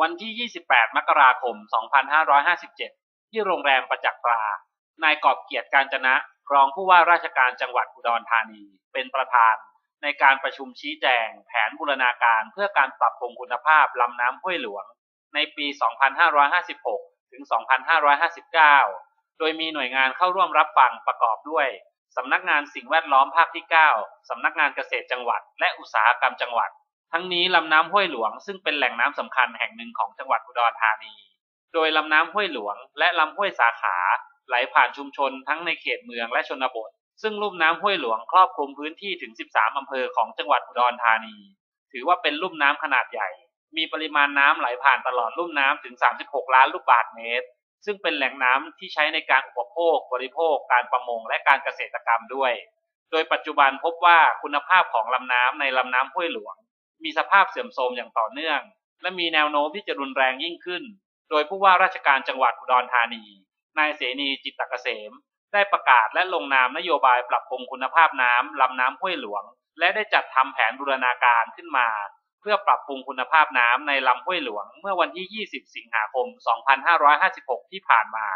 วันที่ 28 มกราคม 2557 ที่โรงแรมประจักษ์ตรา นายกอบเกียรติการจนะ รองผู้ว่าราชการจังหวัดอุดรธานี เป็นประธาน ในการประชุมชี้แจง แผนบูรณาการเพื่อการปรับปรุงคุณภาพลำน้ำห้วยหลวง ในปี 2556 ถึง 2559 โดยมีหน่วยงานเข้าร่วมรับฟังประกอบด้วยสำนักงานสิ่งแวดล้อมภาคที่ 9 สำนักงานเกษตรจังหวัด และอุตสาหกรรมจังหวัด ทั้งนี้ลำน้ำห้วยหลวงซึ่งเป็นแหล่งน้ำสำคัญแห่งหนึ่งของจังหวัดอุดรธานี โดยลำน้ำห้วยหลวง และลำห้วยสาขาไหลผ่านชุมชนทั้งในเขตเมืองและชนบท ซึ่งลุ่มน้ำห้วยหลวงครอบคลุมพื้นที่ถึง 13 อำเภอของจังหวัดอุดรธานี ถือว่าเป็นลุ่มน้ำขนาดใหญ่ มีปริมาณน้ำไหลผ่านตลอดลุ่มน้ำถึง 36 ล้านลูกบาศก์เมตร ซึ่งเป็นแหล่งน้ำที่ใช้ในการอุปโภค บริโภค การประมง และการเกษตรกรรมด้วย โดยปัจจุบันพบว่าคุณภาพของลำน้ำในลำน้ำห้วยหลวง มีสภาพเสื่อมโทรมอย่างต่อเนื่อง และมีแนวโน้มที่จะรุนแรงยิ่งขึ้น โดยผู้ว่าราชการจังหวัดอุดรธานี นายเสนีจิตตเกษม ได้ประกาศและลงนามนโยบายปรับปรุงคุณภาพน้ำลำน้ำห้วยหลวง และได้จัดทำแผนบูรณาการขึ้นมา เพื่อปรับปรุงคุณภาพน้ำในลำห้วยหลวง เมื่อวันที่ 20 สิงหาคม 2556 ที่ผ่านมา